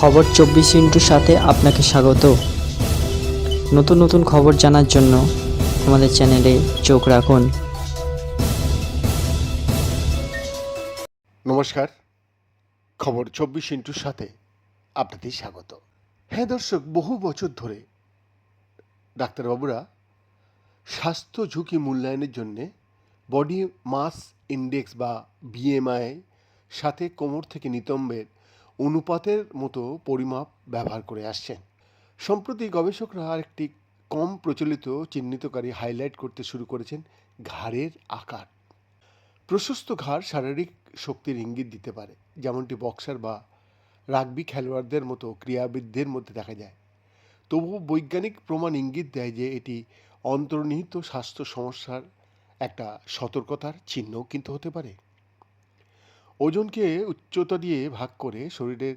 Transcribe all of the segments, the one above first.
খবর চব্বিশ ইন্টুর সাথে আপনাকে স্বাগত। নতুন নতুন খবর জানার জন্য আমাদের চ্যানেলে চোখ রাখুন। নমস্কার। খবর চব্বিশ ইন্টুর সাথে আপনাদের স্বাগত। হ্যাঁ দর্শক, বহু বছর ধরে ডাক্তারবাবুরা স্বাস্থ্য ঝুঁকি মূল্যায়নের জন্যে বডি মাস ইন্ডেক্স বা বিএমআই সাথে কোমর থেকে নিতম্বের অনুপাতের মতো পরিমাপ ব্যবহার করে আসছেন। সম্প্রতি গবেষকরা আরেকটি কম প্রচলিত চিহ্নিতকারী হাইলাইট করতে শুরু করেছেন, ঘাড়ের আকার। প্রশস্ত ঘাড় শারীরিক শক্তির ইঙ্গিত দিতে পারে, যেমনটি বক্সার বা রাগবি খেলোয়াড়দের মতো ক্রীড়াবিদদের মধ্যে দেখা যায়। তবুও বৈজ্ঞানিক প্রমাণ ইঙ্গিত দেয় যে এটি অন্তর্নিহিত স্বাস্থ্য সমস্যার একটা সতর্কতার চিহ্নও কিন্তু হতে পারে। ওজনকে উচ্চতা দিয়ে ভাগ করে শরীরের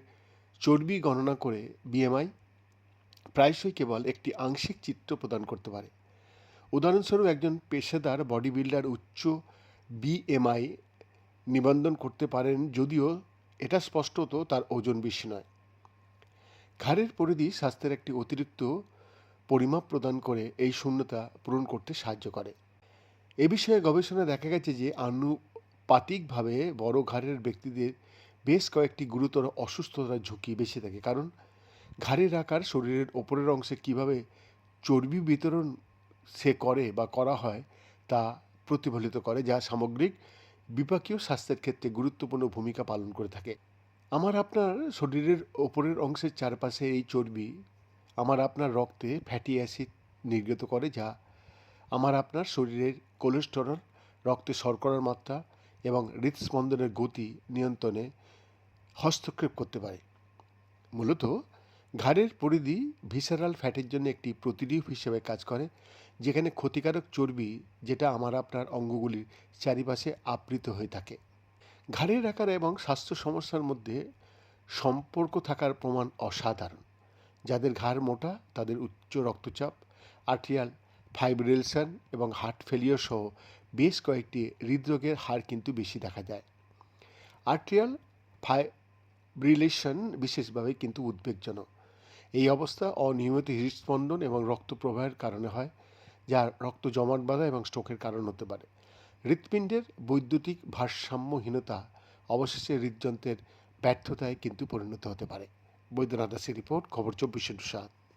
চর্বি গণনা করে বিএমআই প্রায়শই কেবল একটি আংশিক চিত্র প্রদান করতে পারে। উদাহরণস্বরূপ একজন পেশাদার বডি বিল্ডার উচ্চ বিএমআই নিবন্ধন করতে পারেন যদিও এটা স্পষ্টত তার ওজন বেশি নয়। ঘাড়ের পরিধি স্বাস্থ্যের একটি অতিরিক্ত পরিমাপ প্রদান করে এই শূন্যতা পূরণ করতে সাহায্য করে। এ বিষয়ে গবেষণা দেখা গেছে যে আনুপাতিকভাবে বড় ঘাড়ের ব্যক্তিদের বেশ কয়েকটি গুরুতর অসুস্থতার ঝুঁকি বেশি থাকে। কারণ ঘাড়ের আকার শরীরের ওপরের অংশে কীভাবে চর্বি বিতরণ সে করে বা করা হয় তা প্রতিফলিত করে, যা সামগ্রিক বিপাকীয় স্বাস্থ্যের ক্ষেত্রে গুরুত্বপূর্ণ ভূমিকা পালন করে থাকে। আমার আপনার শরীরের ওপরের অংশের চারপাশে এই চর্বি আমার আপনার রক্তে ফ্যাটি অ্যাসিড নির্গত করে, যা আমার আপনার শরীরের কোলেস্টেরল, রক্তে শর্করার মাত্রা এবং হৃদস্পন্দনের গতি নিয়ন্ত্রণে হস্তক্ষেপ করতে পারে। মূলত, ঘাড়ের পরিধি ভিসারাল ফ্যাটের জন্য একটি প্রতিরূপ হিসেবে কাজ করে, যেখানে ক্ষতিকারক চর্বি যেটা আমার আপনার অঙ্গগুলির চারিপাশে আবৃত হয়ে থাকে। ঘাড়ের আকার এবং স্বাস্থ্য সমস্যার মধ্যে সম্পর্ক থাকার প্রমাণ অসাধারণ। যাদের ঘাড় মোটা, তাদের উচ্চ রক্তচাপ, আর্টিয়াল ফাইব্রিলেশন এবং হার্ট ফেলিওর সহ বেশ কয়েকটি হৃদরোগের হার কিন্তু বেশি দেখা যায়। আর্টিয়াল ফাইব্রিলেশন বিশেষভাবে কিন্তু উদ্বেগজনক। এই অবস্থা অনিয়মিত হৃদস্পন্দন এবং রক্ত প্রবাহের কারণে হয়, যা রক্ত জমাট বাঁধা এবং স্ট্রোকের কারণ হতে পারে। হৃৎপিণ্ডের বৈদ্যুতিক ভারসাম্যহীনতা অবশেষে হৃদযন্ত্রের ব্যর্থতায় কিন্তু পরিণত হতে পারে। বৈদ্যনাথ দাসের রিপোর্ট, খবর চব্বিশ সাত।